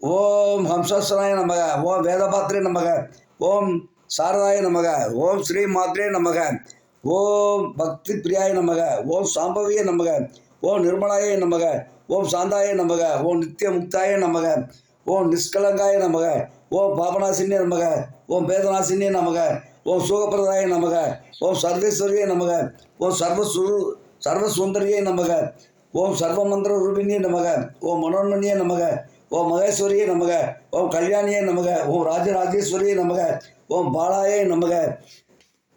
ஓம் ஹம்சஸ்வராய நமக ஓம் வேதபாத்திரே நமக ஓம் சாரதாய நமக ஓம் ஸ்ரீ மாத்ரே நமக ஓம் பக்தி பிரியாய நமக ஓம் சாம்பவிய நமக ஓம் நிர்மலாய நமக ஓம் சாந்தாய நமக ஓம் நித்திய முக்தாய நமக ஓம் நிஷ்கலங்காய நமக ஓம் பாபநாசினே நமக ஓம் வேதநாசினே நமக ஓம் சுகப்பிரதாய நமக ஓம் சர்வேஸ்வரியே நமக ஓம் சர்வசு சர்வசுந்தரியே நமக ஓம் சர்வமந்திர ரூபிணியே நமக ஓம் மனோன்மணியே நமக ஓம் மகேஸ்வரியே நமக. ஓம் கல்யாணியே நமக. ஓம் ராஜராஜேஸ்வரியே நமக. ஓம் பாலாயே நமக.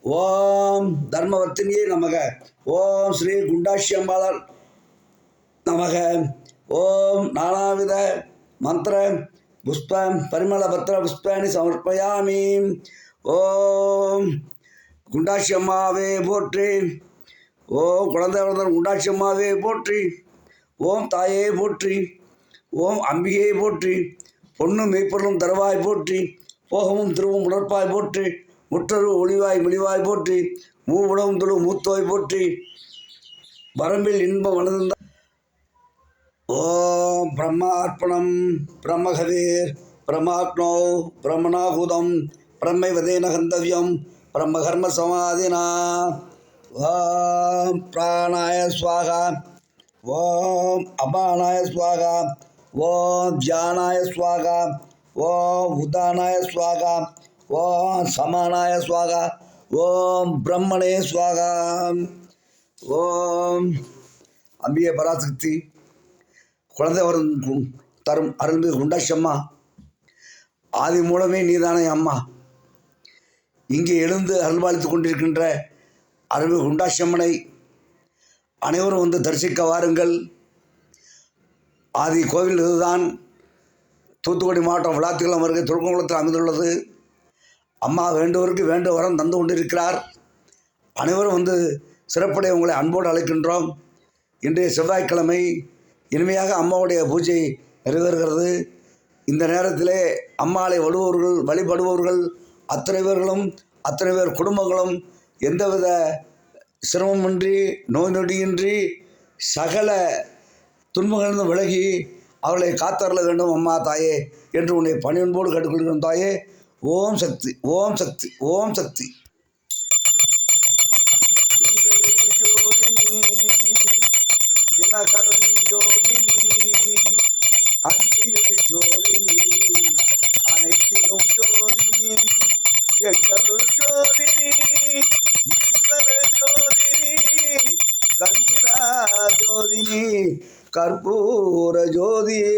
ஓம் தர்மவர்த்தினியே நமக. ஓம் ஸ்ரீ குண்டாஷி அம்பாளர் நமக. ஓம் நானாவித மந்திர புஷ்பம் பரிமள பத்திர புஷ்பாணி சமர்ப்பயாமி. ஓம் குண்டாட்சி அம்மாவே போற்றி. ஓம் குழந்தை வளர்ந்த குண்டாட்சி அம்மாவே போற்றி. ஓம் தாயே போற்றி. ஓம் அம்பிகையை போற்றி பொன்னும் மெய்ப்பொருளும் தருவாய் போற்றி போகமும் திருவும் உணர்ப்பாய் போற்றி முற்றரு ஒளிவாய் மெளிவாய் போற்றி மூவுடவும் துளு மூத்தோய் போற்றி. வரம்பில் இன்பம் வளர்ந்த ஓம் பிரம்மார்ப்பணம் பிரம்மகவீர் பிரமாக்னோ பிரம்மணாகுதம் பிரம்மைவதேன கந்தவியம் பிரம்மகர்ம சமாதினா. ஓம் பிராணாய சுவாகா ஓம் அபானாய சுவாகா ஓம் ஜானாய சுவாகா ஓம் உதானாய சுவாகா ஓம் சமானாய சுவாகா ஓம் பிரம்மணே சுவாகா. ஓம் அம்பிய பராசக்தி குழந்தை வரும் தரும் அருள்மிகு குண்டாஷம்மா ஆதி மூலமே நீதானே அம்மா. இங்கே எழுந்து அருள்பாலித்து கொண்டிருக்கின்ற அருள்மிகு குண்டாஷம்மனை அனைவரும் வந்து தரிசிக்க வாருங்கள். ஆதி கோவில் இதுதான். தூத்துக்குடி மாவட்டம் விளாத்திக்குளம் அருகே துருக்கங்குளத்தில் அமைந்துள்ளது. அம்மா வேண்டுவருக்கு வேண்டு வரம் தந்து கொண்டிருக்கிறார். அனைவரும் வந்து சிறப்புடைய உங்களை அன்போடு அழைக்கின்றோம். இன்றைய செவ்வாய்க்கிழமை இனிமையாக அம்மாவுடைய பூஜை நிறைவேறுகிறது. இந்த நேரத்திலே அம்மாளை வழுபவர்கள் வழிபடுபவர்கள் அத்தனை பேர்களும் அத்தனை பேர் குடும்பங்களும் எந்தவித சிரமமின்றி நோய் நொடியின்றி சகல துன்பங்களிலிருந்து விலகி அவர்களை காத்தரல வேண்டும் அம்மா தாயே என்று உன்னை பணியன்போடு கேட்டுக்கொள்கிறோம் தாயே. ஓம் சக்தி ஓம் சக்தி ஓம் சக்தி. அனைத்திலும் ஜோதினி எங்கள் ஜோதினி ஜோதினி கற்பூர ஜோதியே.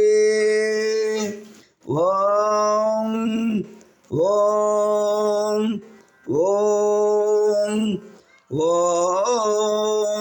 ஓம் ஓம் ஓம் ஓம்.